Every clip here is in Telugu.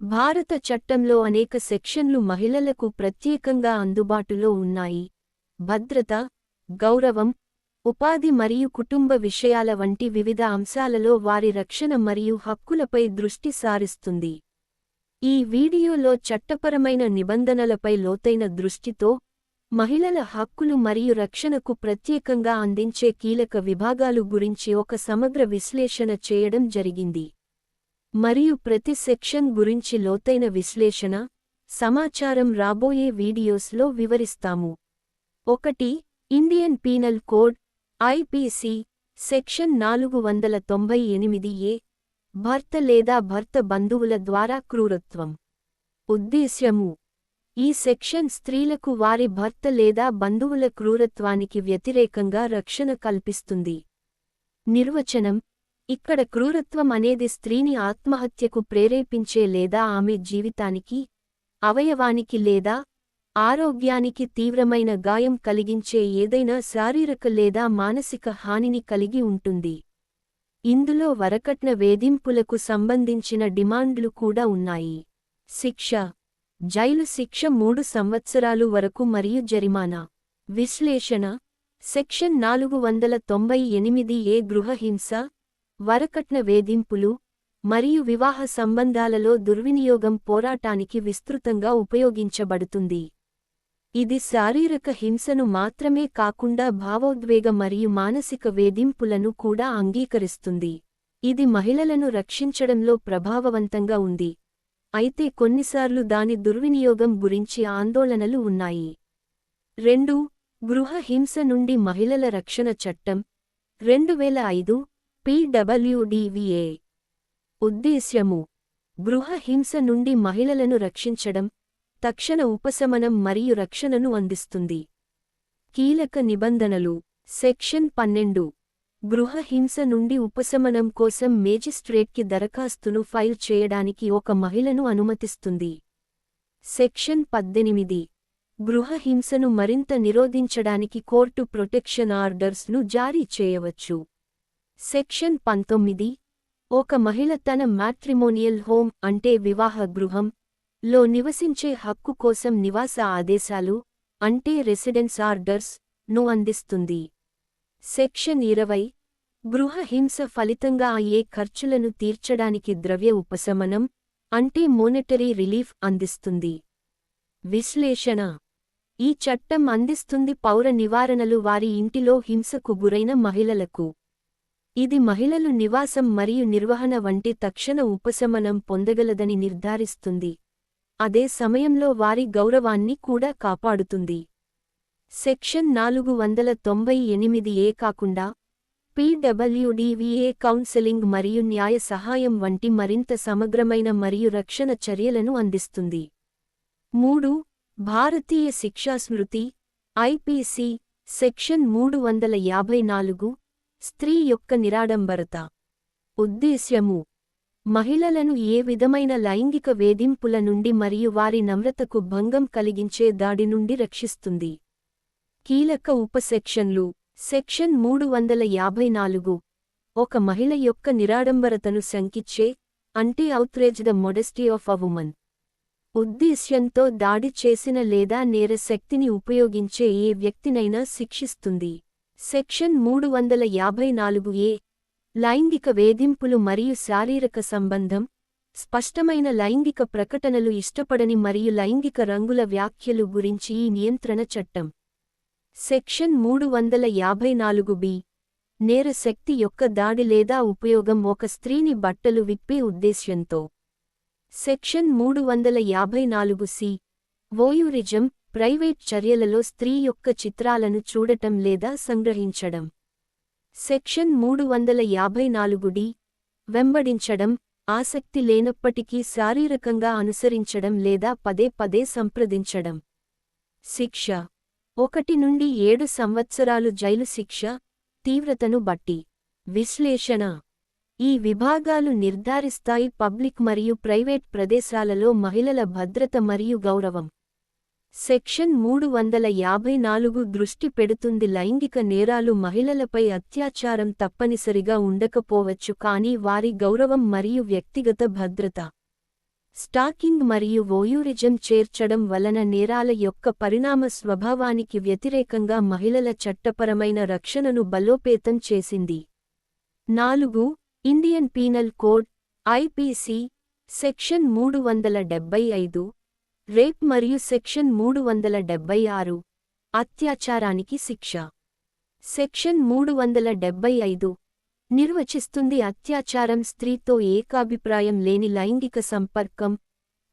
భారత చట్టంలో అనేక సెక్షన్లు మహిళలకు ప్రత్యేకంగా అందుబాటులో ఉన్నాయి. భద్రత గౌరవం ఉపాధి మరియు కుటుంబ విషయాల వంటి వివిధ అంశాలలో వారి రక్షణ మరియు హక్కులపై దృష్టి సారిస్తుంది. ఈ వీడియోలో చట్టపరమైన నిబంధనలపై లోతైన దృష్టితో మహిళల హక్కులు మరియు రక్షణకు ప్రత్యేకంగా అందించే కీలక విభాగాలు గురించి ఒక సమగ్ర విశ్లేషణ చేయడం జరిగింది. మరియు ప్రతి సెక్షన్ గురించి లోతైన విశ్లేషణ సమాచారం రాబోయే వీడియోస్లో వివరిస్తాము. ఒకటి Indian Penal Code IPC section నాలుగు వందల తొంభై ఎనిమిది ఏ భర్త లేదా భర్త బంధువుల ద్వారా క్రూరత్వం. ఉద్దేశ్యము ఈ సెక్షన్ స్త్రీలకు వారి భర్త లేదా బంధువుల క్రూరత్వానికి వ్యతిరేకంగా రక్షణ కల్పిస్తుంది. నిర్వచనం ఇక్కడ క్రూరత్వం అనేది స్త్రీని ఆత్మహత్యకు ప్రేరేపించే లేదా ఆమె జీవితానికి అవయవానికి లేదా ఆరోగ్యానికి తీవ్రమైన గాయం కలిగించే ఏదైనా శారీరక లేదా మానసిక హానిని కలిగి ఉంటుంది. ఇందులో వరకట్న వేధింపులకు సంబంధించిన డిమాండ్లు కూడా ఉన్నాయి. శిక్ష. జైలు శిక్ష మూడు సంవత్సరాలు వరకు మరియు జరిమానా. విశ్లేషణ. సెక్షన్ నాలుగు వందల తొంభై ఎనిమిది ఏ గృహహింస. వరకట్న వేధింపులు మరియు వివాహ సంబంధాలలో దుర్వినియోగం పోరాటానికి విస్తృతంగా ఉపయోగించబడుతుంది. ఇది శారీరక హింసను మాత్రమే కాకుండా భావోద్వేగ మరియు మానసిక వేధింపులను కూడా అంగీకరిస్తుంది. ఇది మహిళలను రక్షించడంలో ప్రభావవంతంగా ఉంది. అయితే కొన్నిసార్లు దాని దుర్వినియోగం గురించి ఆందోళనలు ఉన్నాయి. రెండు గృహ హింస నుండి మహిళల రక్షణ చట్టం. రెండువేల ఐదు పీడబ్ల్యూడీవీఏ. ఉద్దేశ్యము. గృహ హింస నుండి మహిళలను రక్షించడం తక్షణ ఉపశమనం మరియు రక్షణను అందిస్తుంది. కీలక నిబంధనలు. సెక్షన్ పన్నెండు. గృహ హింస నుండి ఉపశమనం కోసం మేజిస్ట్రేట్కి దరఖాస్తును ఫైల్ చేయడానికి ఒక మహిళను అనుమతిస్తుంది. సెక్షన్ పద్దెనిమిది. గృహ హింసను మరింత నిరోధించడానికి కోర్టు ప్రొటెక్షన్ ఆర్డర్స్ను జారీ చేయవచ్చు. సెక్షన్ పంతొమ్మిది. ఒక మహిళ తన మ్యాట్రిమోనియల్ హోమ్ అంటే వివాహ గృహం లో నివసించే హక్కు కోసం నివాస ఆదేశాలు అంటే రెసిడెన్స్ ఆర్డర్స్ను అందిస్తుంది. సెక్షన్ ఇరవై. గృహ హింస ఫలితంగా అయ్యే ఖర్చులను తీర్చడానికి ద్రవ్య ఉపశమనం అంటే మోనిటరీ రిలీఫ్ అందిస్తుంది. విశ్లేషణ. ఈ చట్టం అందిస్తుంది పౌర నివారణలు వారి ఇంటిలో హింసకు గురైన మహిళలకు. ఇది మహిళలు నివాసం మరియు నిర్వహణ వంటి తక్షణ ఉపశమనం పొందగలదని నిర్ధారిస్తుంది. అదే సమయంలో వారి గౌరవాన్ని కూడా కాపాడుతుంది. సెక్షన్ నాలుగు వందల తొంభై ఎనిమిది ఏ కాకుండా పీడబ్ల్యూడీవీఏ కౌన్సెలింగ్ మరియు న్యాయ సహాయం వంటి మరింత సమగ్రమైన మరియు రక్షణ చర్యలను అందిస్తుంది. మూడు భారతీయ శిక్షాస్మృతి ఐపీసీ సెక్షన్ మూడు వందల యాభై నాలుగు స్త్రీ యొక్క నిరాడంబరత. ఉద్దేశ్యము. మహిళలను ఏ విధమైన లైంగిక వేధింపుల నుండి మరియు వారి నమ్రతకు భంగం కలిగించే దాడి నుండి రక్షిస్తుంది. కీలక ఉపసెక్షన్లు. సెక్షన్ మూడు వందల యాభై నాలుగు. ఒక మహిళ యొక్క నిరాడంబరతను శంకిచ్చే అంటే outrage the modesty of a woman ఉద్దేశ్యంతో దాడి చేసిన లేదా నేర శక్తిని ఉపయోగించే ఏ వ్యక్తినైనా శిక్షిస్తుంది. సెక్షన్ మూడు వందల యాభై నాలుగు ఏ. లైంగిక వేధింపులు మరియు శారీరక సంబంధం. స్పష్టమైన లైంగిక ప్రకటనలు ఇష్టపడని మరియు లైంగిక రంగుల వ్యాఖ్యలు గురించి ఈ నియంత్రణ చట్టం. సెక్షన్ మూడు వందల యాభై నాలుగు బి. నేర శక్తి యొక్క దాడి లేదా ఉపయోగం ఒక స్త్రీని బట్టలు విప్పే ఉద్దేశ్యంతో. సెక్షన్ మూడు వందల యాభై నాలుగు సి. వోయూరిజం ప్రైవేట్ చర్యలలో స్త్రీ యొక్క చిత్రాలను చూడటం లేదా సంగ్రహించడం. సెక్షన్ మూడు వందల యాభై నాలుగు డి. వెంబడించడం ఆసక్తి లేనప్పటికీ శారీరకంగా అనుసరించడం లేదా పదే పదే సంప్రదించడం. శిక్ష. ఒకటి నుండి ఏడు సంవత్సరాలు జైలు శిక్ష తీవ్రతను బట్టి. విశ్లేషణ. ఈ విభాగాలు నిర్ధారిస్తాయి పబ్లిక్ మరియు ప్రైవేట్ ప్రదేశాలలో మహిళల భద్రత మరియు గౌరవం. సెక్షన్ మూడు వందల యాభై నాలుగు దృష్టి పెడుతుంది. లైంగిక నేరాలు మహిళలపై అత్యాచారం తప్పనిసరిగా ఉండకపోవచ్చు. కానీ వారి గౌరవం మరియు వ్యక్తిగత భద్రత స్టాకింగ్ మరియు ఓయూరిజం చేర్చడం వలన నేరాల యొక్క పరిణామ స్వభావానికి వ్యతిరేకంగా మహిళల చట్టపరమైన రక్షణను బలోపేతం చేసింది. నాలుగు Indian Penal Code IPC section మూడు వందల డెబ్బై ఐదు రేప్ మరియు సెక్షన్ మూడు వందల డెబ్బై ఆరు. అత్యాచారానికి శిక్ష. సెక్షన్ మూడు వందల డెబ్బై ఐదు. నిర్వచిస్తుంది అత్యాచారం స్త్రీతో ఏకాభిప్రాయం లేని లైంగిక సంపర్కం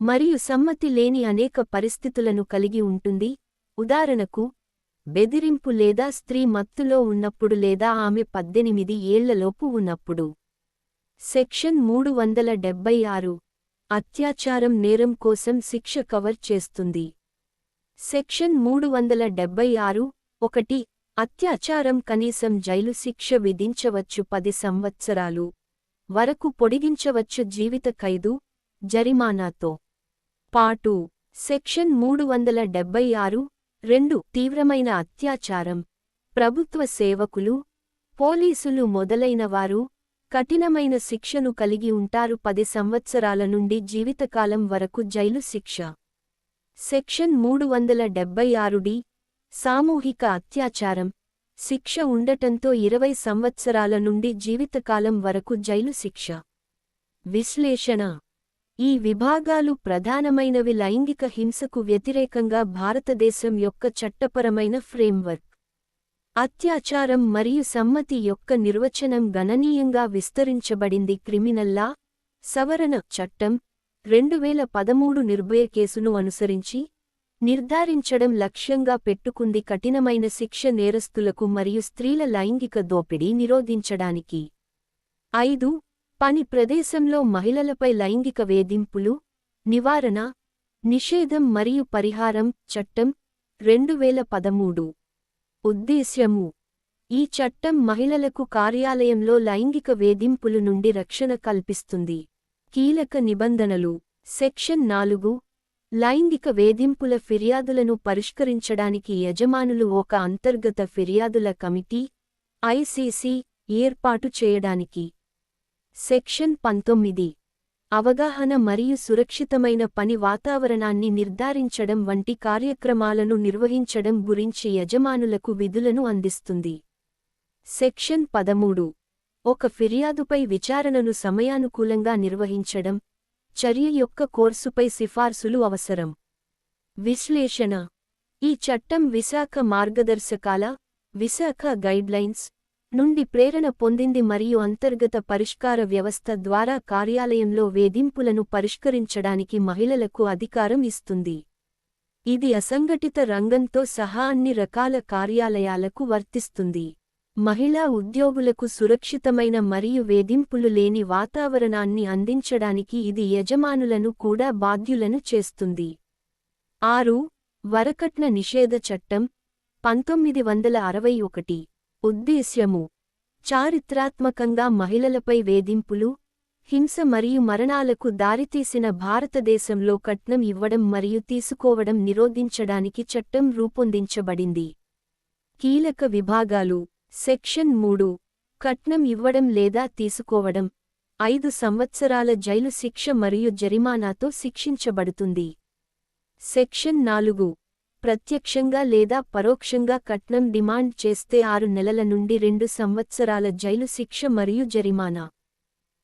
మరియు సమ్మతి లేని అనేక పరిస్థితులను కలిగి ఉంటుంది. ఉదాహరణకు బెదిరింపు లేదా స్త్రీ మత్తులో ఉన్నప్పుడు లేదా ఆమె పద్దెనిమిది ఏళ్ళలోపు ఉన్నప్పుడు. సెక్షన్ మూడు వందల డెబ్బై ఆరు. అత్యాచారం నేరం కోసం శిక్ష కవర్ చేస్తుంది. సెక్షన్ మూడు వందల డెబ్బై ఆరు ఒకటి అత్యాచారం కనీసం జైలు శిక్ష విధించవచ్చు పది సంవత్సరాలు వరకు పొడిగించవచ్చు జీవిత ఖైదు జరిమానాతో. పాటు సెక్షన్ మూడు వందల డెబ్బై ఆరు రెండు తీవ్రమైన అత్యాచారం ప్రభుత్వ సేవకులు పోలీసులు మొదలైనవారు కఠినమైన శిక్షను కలిగి ఉంటారు పది సంవత్సరాల నుండి జీవితకాలం వరకు జైలు శిక్ష. సెక్షన్ మూడు వందల డెబ్బై ఆరు డి. సామూహిక అత్యాచారం. శిక్ష ఉండటంతో ఇరవై సంవత్సరాల నుండి జీవితకాలం వరకు జైలు శిక్ష. విశ్లేషణ. ఈ విభాగాలు ప్రధానమైనవి లైంగిక హింసకు వ్యతిరేకంగా భారతదేశం యొక్క చట్టపరమైన ఫ్రేమ్వర్క్. అత్యాచారం మరియు సమ్మతి యొక్క నిర్వచనం గణనీయంగా విస్తరించబడింది. క్రిమినల్లా సవరణ చట్టం రెండువేల పదమూడు నిర్భయ కేసును అనుసరించి నిర్ధారించడం లక్ష్యంగా పెట్టుకుంది. కఠినమైన శిక్ష నేరస్తులకు మరియు స్త్రీల లైంగిక దోపిడీ నిరోధించడానికి. ఐదు. పని ప్రదేశంలో మహిళలపై లైంగిక వేధింపులు నివారణ నిషేధం మరియు పరిహారం చట్టం రెండువేల పదమూడు. ఉద్దేశ్యము. ఈ చట్టం మహిళలకు కార్యాలయంలో లైంగిక వేధింపులు నుండి రక్షణ కల్పిస్తుంది. కీలక నిబంధనలు. సెక్షన్ నాలుగు. లైంగిక వేధింపుల ఫిర్యాదులను పరిష్కరించడానికి యజమానులు ఒక అంతర్గత ఫిర్యాదుల కమిటీ ఐసీసీ ఏర్పాటు చేయడానికి. సెక్షన్ పంతొమ్మిది. అవగాహన మరియు సురక్షితమైన పని వాతావరణాన్ని నిర్ధారించడం వంటి కార్యక్రమాలను నిర్వహించడం గురించి యజమానులకు విధులను అందిస్తుంది. సెక్షన్ పదమూడు. ఒక ఫిర్యాదుపై విచారణను సమయానుకూలంగా నిర్వహించడం చర్య యొక్క కోర్సుపై సిఫార్సులు అవసరం. విశ్లేషణ. ఈ చట్టం విశాఖ మార్గదర్శకాల విశాఖ గైడ్లైన్స్ నుండి ప్రేరణ పొందింది మరియు అంతర్గత పరిష్కార వ్యవస్థ ద్వారా కార్యాలయంలో వేధింపులను పరిష్కరించడానికి మహిళలకు అధికారం ఇస్తుంది. ఇది అసంఘటిత రంగంతో సహా అన్ని రకాల కార్యాలయాలకు వర్తిస్తుంది. మహిళా ఉద్యోగులకు సురక్షితమైన మరియు వేధింపులు లేని వాతావరణాన్ని అందించడానికి ఇది యజమానులను కూడా బాధ్యులను చేస్తుంది. ఆరు. వరకట్న నిషేధ చట్టం పంతొమ్మిది వందల అరవై ఒకటి. ఉద్దేశ్యము. చారిత్రాత్మకంగా మహిళలపై వేధింపులు హింస మరియు మరణాలకు దారితీసిన భారతదేశంలో కట్నం ఇవ్వడం మరియు తీసుకోవడం నిరోధించడానికి చట్టం రూపొందించబడింది. కీలక విభాగాలు సెక్షన్ మూడు కట్నం ఇవ్వడం లేదా తీసుకోవడం ఐదు సంవత్సరాల జైలు శిక్ష మరియు జరిమానాతో శిక్షించబడుతుంది. సెక్షన్ నాలుగు ప్రత్యక్షంగా లేదా పరోక్షంగా కట్నం డిమాండ్ చేస్తే ఆరు నెలల నుండి రెండు సంవత్సరాల జైలు శిక్ష మరియు జరిమానా.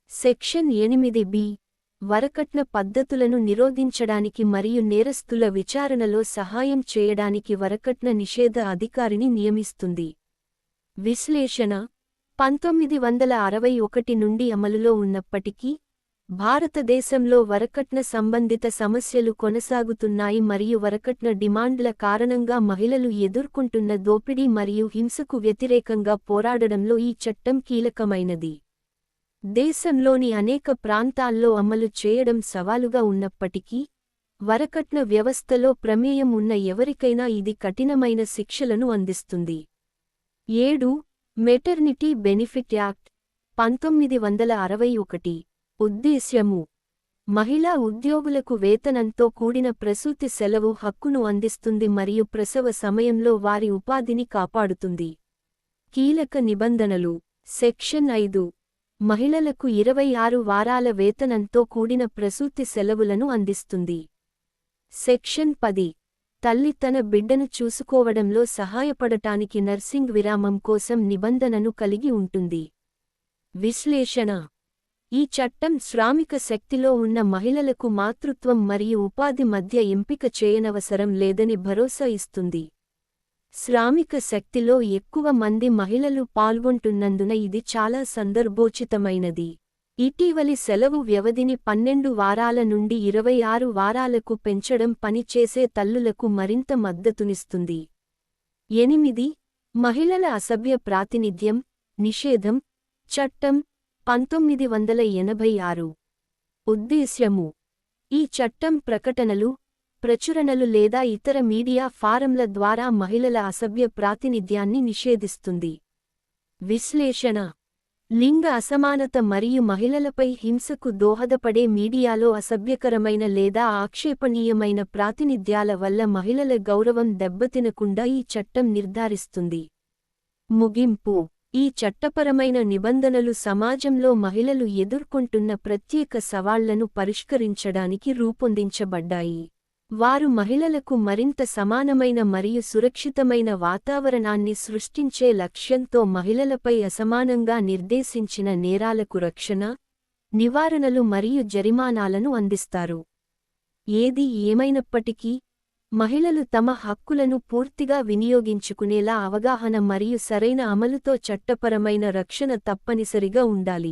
సెక్షన్ ఎనిమిది బి. వరకట్న పద్ధతులను నిరోధించడానికి మరియు నేరస్తుల విచారణలో సహాయం చేయడానికి వరకట్న నిషేధ అధికారిని నియమిస్తుంది. విశ్లేషణ. పంతొమ్మిది వందల అరవై ఒకటి నుండి అమలులో ఉన్నప్పటికీ భారతదేశంలో వరకట్న సంబంధిత సమస్యలు కొనసాగుతున్నాయి మరియు వరకట్న డిమాండ్ల కారణంగా మహిళలు ఎదుర్కొంటున్న దోపిడీ మరియు హింసకు వ్యతిరేకంగా పోరాడడంలో ఈ చట్టం కీలకమైనది. దేశంలోని అనేక ప్రాంతాల్లో అమలు చేయడం సవాలుగా ఉన్నప్పటికీ వరకట్న వ్యవస్థలో ప్రమేయం ఉన్న ఎవరికైనా ఇది కఠినమైన శిక్షలను అందిస్తుంది. ఏడు మెటర్నిటీ బెనిఫిట్ యాక్ట్ పంతొమ్మిది వందల అరవై ఒకటి. ఉద్దేశ్యము. మహిళా ఉద్యోగులకు వేతనంతో కూడిన ప్రసూతి సెలవు హక్కును అందిస్తుంది మరియు ప్రసవ సమయంలో వారి ఉపాధిని కాపాడుతుంది. కీలక నిబంధనలు. సెక్షన్ ఐదు. మహిళలకు ఇరవై ఆరు వారాల వేతనంతో కూడిన ప్రసూతి సెలవులను అందిస్తుంది. సెక్షన్ పది. తల్లి తన బిడ్డను చూసుకోవడంలో సహాయపడటానికి నర్సింగ్ విరామం కోసం నిబంధనను కలిగి ఉంటుంది. విశ్లేషణ. ఈ చట్టం శ్రామిక శక్తిలో ఉన్న మహిళలకు మాతృత్వం మరియు ఉపాధి మధ్య ఎంపిక చేయనవసరం లేదని భరోసా ఇస్తుంది. శ్రామిక శక్తిలో ఎక్కువ మంది మహిళలు పాల్గొంటున్నందున ఇది చాలా సందర్భోచితమైనది. ఇటీవలి సెలవు వ్యవధిని పన్నెండు వారాల నుండి ఇరవై ఆరు వారాలకు పెంచడం పనిచేసే తల్లులకు మరింత మద్దతునిస్తుంది. ఎనిమిది. మహిళల అసభ్య ప్రాతినిధ్యం నిషేధం చట్టం పంతొమ్మిది వందల ఎనభై ఆరు. ఉద్దేశ్యము. ఈ చట్టం ప్రకటనలు ప్రచురణలు లేదా ఇతర మీడియా ఫారంల ద్వారా మహిళల అసభ్య ప్రాతినిధ్యాన్ని నిషేధిస్తుంది. విశ్లేషణ. లింగ అసమానత మరియు మహిళలపై హింసకు దోహదపడే మీడియాలో అసభ్యకరమైన లేదా ఆక్షేపణీయమైన ప్రాతినిధ్యాల వల్ల మహిళల గౌరవం దెబ్బతినకుండా ఈ చట్టం నిర్ధారిస్తుంది. ముగింపు. ఈ చట్టపరమైన నిబంధనలు సమాజంలో మహిళలు ఎదుర్కొంటున్న ప్రత్యేక సవాళ్ళను పరిష్కరించడానికి రూపొందించబడ్డాయి. వారు మహిళలకు మరింత సమానమైన మరియు సురక్షితమైన వాతావరణాన్ని సృష్టించే లక్ష్యంతో మహిళలపై అసమానంగా నిర్దేశించిన నేరాలకు రక్షణ నివారణలు మరియు జరిమానాలను అందిస్తారు. ఏది ఏమైనప్పటికీ మహిళలు తమ హక్కులను పూర్తిగా వినియోగించుకునేలా అవగాహన మరియు సరైన అమలుతో చట్టపరమైన రక్షణ తప్పనిసరిగా ఉండాలి.